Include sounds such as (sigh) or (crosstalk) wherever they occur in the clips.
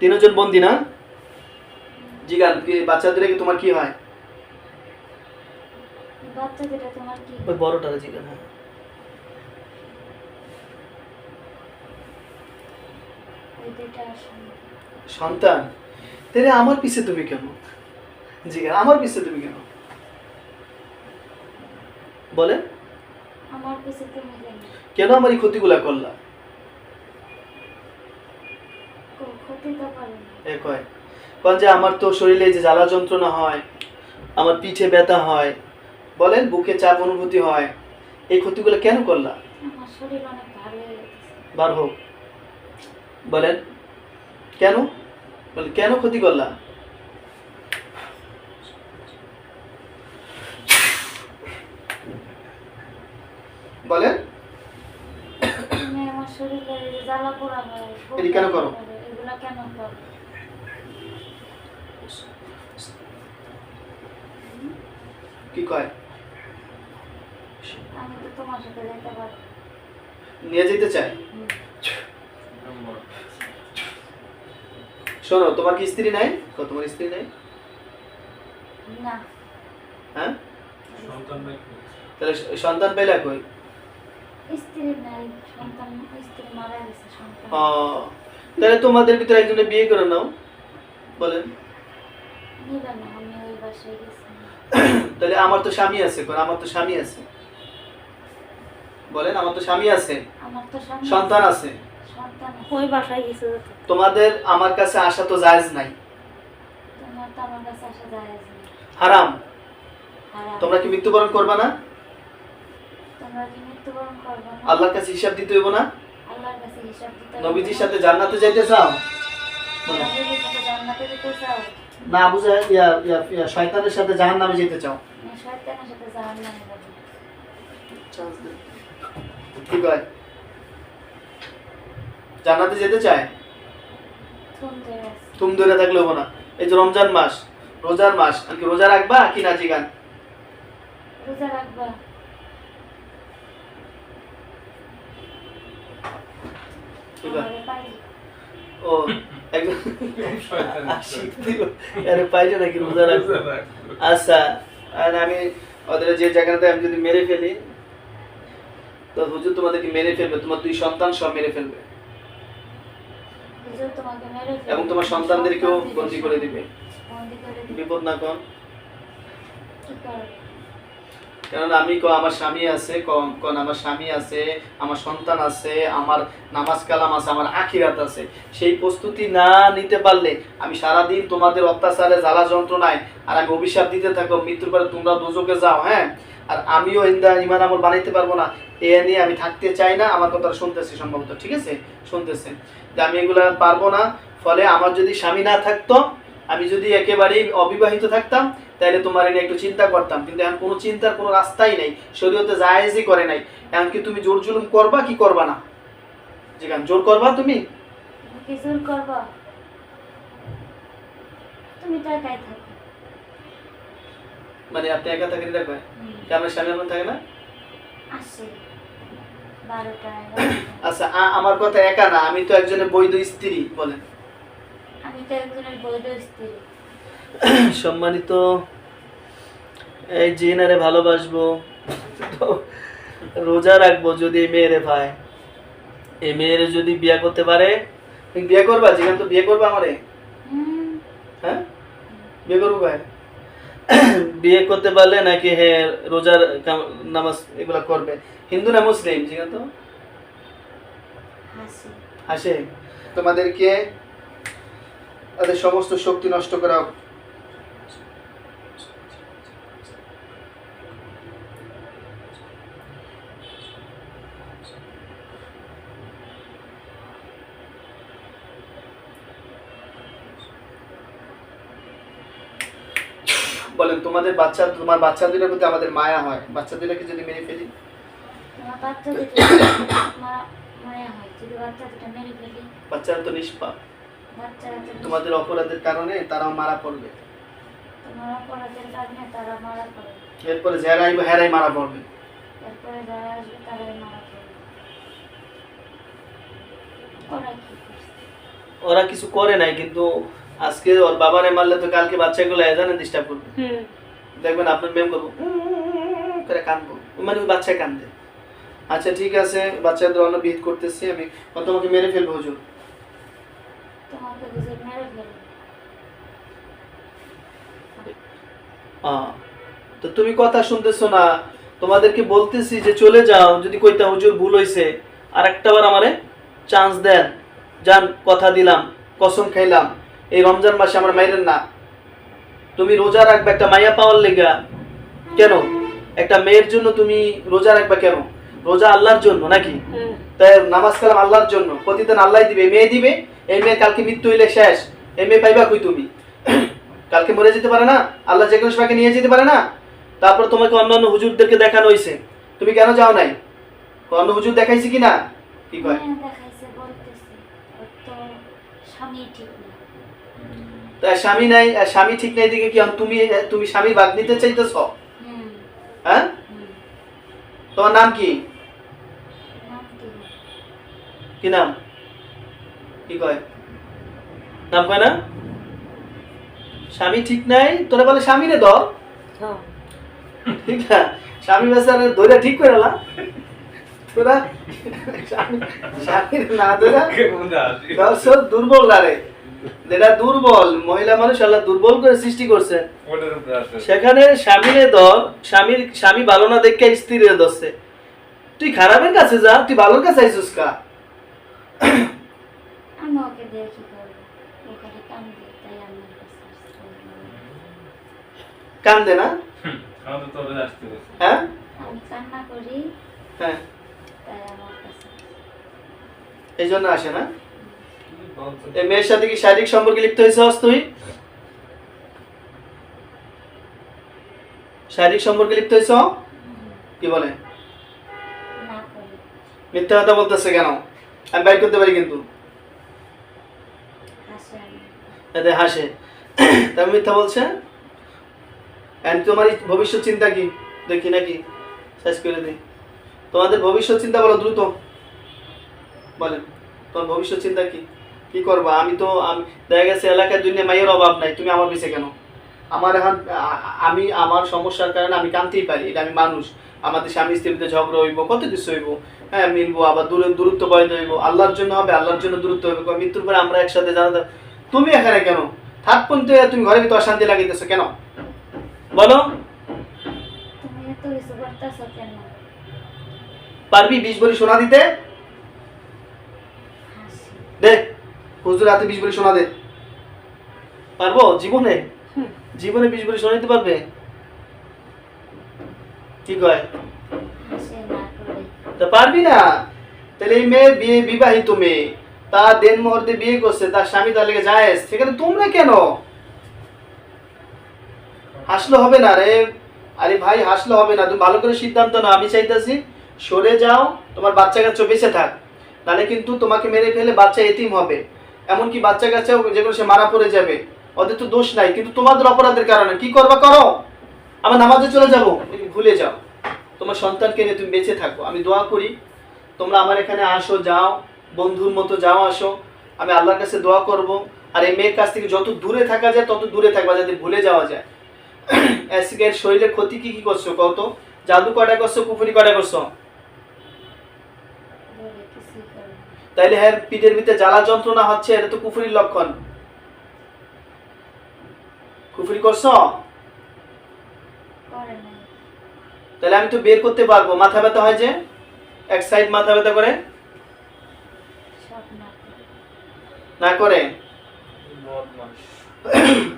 তিনজন বন্দি না? জিগান বাচ্চাদের কি তোমার কি হয়? তোমার কি? ওই বড়টার জিগান হ্যাঁ। সন্তান তাহলে আমার পিছে তুমি কেন? জিগান আমার পিছে তুমি কেন? বলে আমার পিছে তুমি কেন? কেন আমার এই ক্ষতিগুলা করলা কো- ক্ষতি তো পারে না এ কয়? কন যে আমার তো শরীরে যে জ্বালা যন্ত্রণা হয় আমার পিঠে ব্যথা হয় বলেন বুকে চাপ অনুভূতি হয় এই ক্ষতিগুলো কেন করলা? বার হোক। বলেন কেন? বলেন কেন ক্ষতি করলা? বলেন। কেন করো? ব্যথা করে, এগুলা কেন করো কি কয়? আমি তো তোমার সাথে যেতে নিয়ে যেতে চাই শোনো তোমার কি স্ত্রী নাই? তোমার স্ত্রী নাই? না। হ্যাঁ? সন্তান পেলে কই? স্ত্রী নাই সন্তান স্ত্রী মারা গেছে সন্তান। ও, তাহলে তোমাদের ভিতরে একজনে বিয়ে করে নাও বলেন নিবে না আমি ওই বাসায় গেছি তাহলে আমার তো স্বামী আছে কোন আমার তো স্বামী আছে। বলেন আমার তো স্বামী আছে। সন্তান আছে। তোমাদের আমার কাছে আসা তো জায়েজ নাই। হারাম। তোমরা কি মৃত্যুবরণ করবা না? আল্লাহর কাছে হিসাব দিতে হইব না? আল্লাহর কাছে হিসাব দিতে হবে নবীজির সাথে জান্নাতে যাইতে চাও? না বুঝে শয়তানের সাথে জাহান্নামে যেতে চাও। জান্নাতে যেতে চায়? তুম ধরে থাকলে হব না। এই যে রমজান মাস রোজার মাস আর কি রোজা রাখবা কি না জিগান রোজা রাখবা। ঠিক আছে ও আরে পাইছো নাকি রোজা রাখব আচ্ছা আর আমি ওদের যে জায়গাটাতে আমি যদি মেরে ফেলি তো হুজুর তোমাদেরকে মেরে ফেলবে তোমার দুই সন্তান সব মেরে ফেলবে। এবং তোমার সন্তানদেরকেও সন্তানদেরকে বন্দি করে দিবে। বন্দি করে দিবে। বিপদ না কম কি করবে? কারণ আমি ক আমার স্বামী আছে কোন আমার স্বামী আছে, আমার সন্তান আছে, আমার নামাজ কালাম আছে, আমার আখিরাত আছে। সেই প্রস্তুতি না নিতে পারলে আমি সারাদিন তোমাদের অত্যাচারে জ্বালা যন্ত্রণায় আর আমি অভিশাপ দিতে থাকো মৃত্যুর পরে তোমরা দুজকে যাও হ্যাঁ? আর আমিও ইন্দা ইমান আমল বানাইতে পারব না। এ নিয়ে আমি থাকতে চাই না, আমার কথা শুনতেছি সম্ভবত, ঠিক আছে? শুনতেছে। যে আমি এগুলা পারব না, ফলে আমার যদি স্বামী না থাকতো, আমি যদি একেবারেই অবিবাহিত থাকতাম তাহলে তোমার এনে একটু চিন্তা করতাম কিন্তু এখন কোনো চিন্তার কোনো রাস্তাই নেই শরীয়তে জায়েজই করে নাই। এখন কি তুমি জোর জুলুম করবা কি করবা না? জিগান জোর করবা তুমি? তুমি জোর করবা? তুমি তো একাই থাকো। মানে আপনি একা থাকেন এটা কয় কি আপনার স্বামী আপনার থাকে না? আসে আচ্ছা আমার কথা একা না আমি তো একজনের বৈধ স্ত্রী বলেন। আমি তো একজনের বৈধ স্ত্রী। (coughs) সম্মানিত এই জিনারে ভালোবাসবো রোজা রাখব যদি এই মেয়েরে ভাই। এই মেয়েরে যদি বিয়ে করতে পারে বিয়ে করবা? জিগান তো বিয়ে করবা আমারে? হ্যাঁ? বিয়ে করব ভাই। (coughs) বিয়ে করতে পারলে নাকি হ্যাঁ রোজার নামাজ এগুলা করবে। হিন্দু না মুসলিম? জিগান তো? হাসি। হাসে। তোমাদেরকে তাদের সমস্ত শক্তি নষ্ট করা বলেন তোমাদের বাচ্চা তোমার বাচ্চা দুটার প্রতি আমাদের মায়া হয়। বাচ্চা দুটাকে যদি মেরে ফেলি? হয়। বাচ্চারা তো নিষ্পাপ। তোমাদের অপরাধের কারণে তারাও মারা পড়বে। এরপরে যারাই হেরাই মারা পড়বে। যারা আসবে তারাই মারা পড়বে। ওরা কিছু করে নাই কিন্তু আজকে ওর বাবারে মারলে তো কালকে বাচ্চাগুলো এজানে ডিস্টার্ব করবে। হুম। দেখবেন আপনার মেম করব করে কানবো মানে ওই বাচ্চা কান্দে আচ্ছা ঠিক আছে বাচ্চাদের অন্য বিহিত করতেছি আমি। ও তোমাকে মেরে ফেলব হুজুর। তো তুমি কথা শুনতেছো না তোমাদেরকে বলতেছি যে চলে যাও যদি কইতা হুজুর ভুল হইছে আর একটা বার আমারে চান্স দেন। যান কথা দিলাম কসম খাইলাম। এই রমজান মাসে আমার মাইরেন না। তুমি রোজা রাখবে একটা মাইয়া পাওয়ার লেগা। কেন? একটা মেয়ের জন্য তুমি রোজা রাখবে কেন? রোজা আল্লাহর জন্য নাকি? তাই নামাজ কালাম আল্লাহর জন্য। প্রতিদিন আল্লাহ দিবে মেয়ে দিবে এই মেয়ে কালকে মৃত্যু হইলে শেষ। এই মেয়ে পাইবা কই তুমি? (clears throat) কালকে মরে যেতে পারে না? আল্লাহ যে কোনো সবাইকে নিয়ে যেতে পারে না? তারপর তোমাকে অন্যান্য হুজুরদেরকে দেখানো হয়েছে তুমি কেন যাও নাই? অন্য হুজুর দেখাইছি কি না কি কয় তো স্বামী স্বামী নাই স্বামী ঠিক নাই দিকে কি তুমি তুমি ভাগ নিতে চাইতেছ? হ্যাঁ? তোমার নাম কি? কি? নাম? কি কয়? নাম কয় না? স্বামী ঠিক নাই? তোরা বলে স্বামী রে হ্যাঁ ঠিক না? স্বামী বেচারে ধরে ঠিক করে না তোরা স্বামী স্বামীর না ধরে দর্শক দুর্বল লারে যেটা দুর্বল মহিলা মানুষ আল্লাহ দুর্বল করে সৃষ্টি করছে। সেখানে স্বামীরে দর স্বামীর স্বামী ভালো না দেখে স্ত্রীরে দশে তুই খারাপের কাছে যা তুই ভালোর কাছে আইসুস কা। কান্দে না? হ্যাঁ? হ্যাঁ। এই জন্য আসে না। এই মেয়ের সাথে কি শারীরিক সম্পর্কে লিপ্ত হয়েছিস তুই শারীরিক সম্পর্কে লিপ্ত হয়েছ? কি বলে? মিথ্যা কথা বলতেছে কেন? আমি বাইর করতে পারি কিন্তু। এতে হাসে। তবে মিথ্যা বলছে? তোমার ভবিষ্যৎ চিন্তা কি? দেখি নাকি? শেষ করে দিই। তোমাদের ভবিষ্যৎ চিন্তা বলো দ্রুত। বলেন তোমার ভবিষ্যৎ চিন্তা কি? কি করবা? আমি তো আমি দেখা গেছে এলাকায় দুনিয়া মাইয়ের অভাব নাই তুমি আমার পিছিয়ে কেন? আমার এখন আমি আমার সমস্যার কারণে আমি কানতেই পারি এটা আমি মানুষ। আমাদের স্বামী স্ত্রীতে ঝগড়া হইব কত কিছু হইব হ্যাঁ মিলবো আবার দূরে দূরত্ব বয়দ হইব আল্লাহর জন্য হবে আল্লাহর জন্য দূরত্ব হইব মৃত্যুর পরে আমরা একসাথে জানাতে তুমি এখানে কেন? থাক পর্যন্ত তুমি ঘরে ভিতরে অশান্তি লাগিতেছো কেন? বলো। পারবি বিশ ভরি সোনা দিতে? দে হুজুর হাতে বিশ ভরি সোনা দে। পারব জীবনে? জীবনে বিশ দিতে পারবে? কি কয়? না তা পারবি না? তাহলে এই মেয়ে বিয়ে বিবাহিত মেয়ে তা দেন মুহূর্তে বিয়ে করছে তার স্বামী তার লেগে যায় সেখানে তোমরা কেন? হাসলে হবে না রে। আরে ভাই হাসলে হবে না। তুমি ভালো করে সিদ্ধান্ত নাও আমি চাইতেছি সরে যাও তোমার বাচ্চা কাচ্চা বেঁচে থাক। তাহলে কিন্তু তোমাকে মেরে ফেলে বাচ্চা এতিম হবে। এমনকি বাচ্চা কাচ্চাও যেগুলো সে মারা পড়ে যাবে, ওদের তো দোষ নাই, কিন্তু তোমাদের অপরাধের কারণে। কি করবা করো? আমার নামাজে চলে যাব ভুলে যাও। তোমার সন্তানকে নিয়ে তুমি বেঁচে থাকো। আমি দোয়া করি, তোমরা আমার এখানে আসো, যাও, বন্ধুর মতো যাও, আসো। আমি আল্লাহর কাছে দোয়া করব। আর এই মেয়ের কাছ থেকে যত দূরে থাকা যায়, তত দূরে থাকবা যাতে ভুলে যাওয়া যায়। (clears throat) অ্যাসিকের শরীরে ক্ষতি কি কি করছ কত জাদু কয়টা করছ কুফুরি কয়টা করছ বলে কিছুই করে না। তাইলে হ্যাঁ পিঠের ভিতরে জ্বালা যন্ত্রণা হচ্ছে এটা তো কুফুরির লক্ষণ। কুফুরি করছ? তাহলে আমি তো বের করতে পারব। মাথা ব্যথা হয় যে? এক সাইড মাথা ব্যথা করে? না করে। না করে?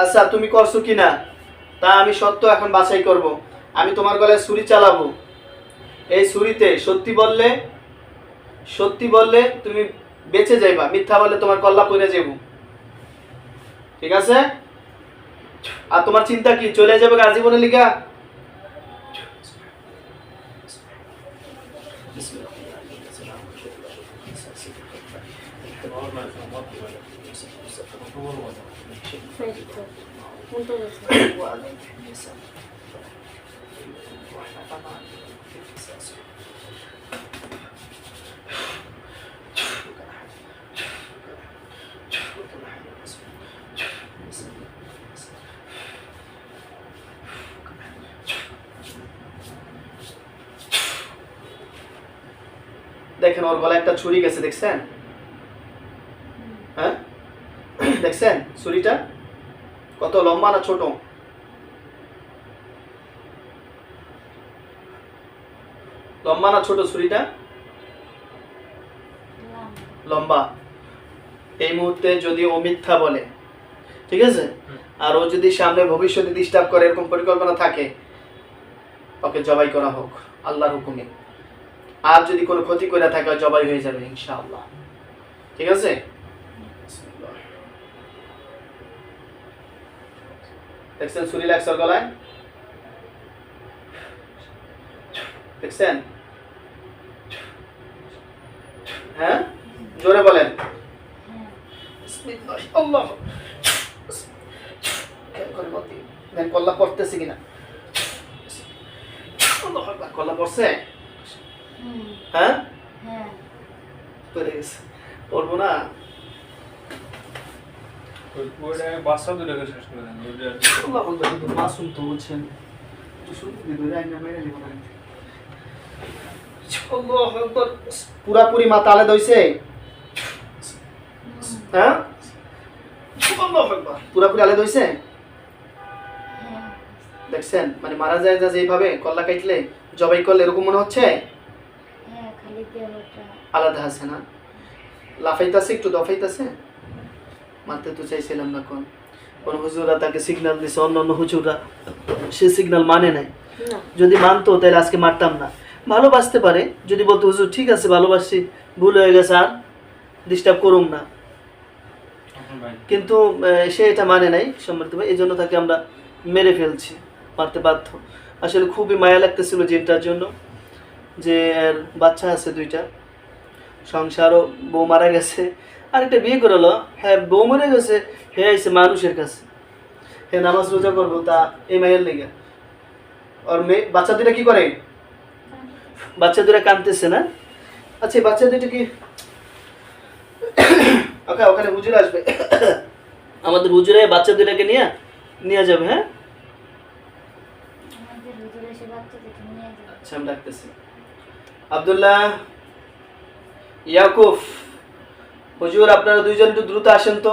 আচ্ছা তুমি করছ কি না তা আমি সত্য এখন বাছাই করব। আমি তোমার গলায় ছুরি চালাবো। এই ছুরিতে সত্যি বললে সত্যি বললে তুমি বেঁচে যাইবা, মিথ্যা বললে তোমার কল্লা পড়ে যাব ঠিক আছে? আর তোমার চিন্তা কি, চলে যাবে আজীবনের লিগা? ফেস তো উল্টো গেছে দেখেন ওর গলায় একটা ছুরি গেছে, দেখছেন? হ্যাঁ? দেখছেন ছুরিটা? কত লম্বা না ছোট? লম্বা না ছোট ছুরিটা? লম্বা। এই মুহূর্তে যদি ও মিথ্যা বলে, ঠিক আছে? আর ও যদি সামনে ভবিষ্যতে ডিস্টার্ব করে, এরকম পরিকল্পনা থাকে, ওকে জবাই করা হোক, আল্লাহর হুকুমে। আর যদি কোনো ক্ষতি করে থাকে, জবাই হয়ে যাবে, ইনশাআল্লাহ। ঠিক আছে? দেখছেন গলায়? দেখছেন? হ্যাঁ? জোরে বলেন। কল্লা পড়তেছে কিনা? কল্লা পড়ছে? হ্যাঁ? হ্যাঁ। গেছে। পড়ব না? শেষ করে দেন মাসুম তো পুরাপুরি মাথা আলাদা হইছে? হ্যাঁ? পুরাপুরি আলাদা হইছে? হ্যাঁ। দেখছেন? মানে মারা যায় যা যেভাবে কল্লা কাটলে জবাই করলে এরকম মনে হচ্ছে? আলাদা আছে না। লাফাইতাছে একটু দফাইতাছে। মারতে তো চাইছিলাম না কোন। কোন হুজুরা তাকে সিগন্যাল দিছে অন্য অন্য হুজুরা। সে সিগন্যাল মানে নাই। যদি মানতো তাহলে আজকে মারতাম না। ভালোবাসতে পারে। যদি বলতো হুজুর ঠিক আছে ভালোবাসি ভুল হয়ে গেছে আর ডিস্টার্ব করুম না। কিন্তু সে এটা মানে নাই সম্মানিত ভাই। এই জন্য তাকে আমরা মেরে ফেলছি মারতে বাধ্য। আসলে খুবই মায়া লাগতেছিল জিনটার জন্য। যে বাচ্চা আছে দুইটা। সংসারও বউ মারা গেছে। আরেকটা বিয়ে করালো। হ্যাঁ বউ মরে গেছে হে আইসে মানুষের কাছে। হে নামাজ রোজা করব তা এই মায়ের লেগে। আর মেয়ে বাচ্চা দুটা কি করে? বাচ্চা দুটা কাঁদতেছে না? আচ্ছা এই বাচ্চা দুটো কি? ওকে ওখানে হুজুর আসবে। আমাদের হুজুরে বাচ্চা দুটাকে নিয়ে নিয়ে যাবে হ্যাঁ? আচ্ছা আমি ডাকতেছি। আব্দুল্লাহ ইয়াকুব হুজুর আপনারা দুইজন একটু দ্রুত আসেন তো।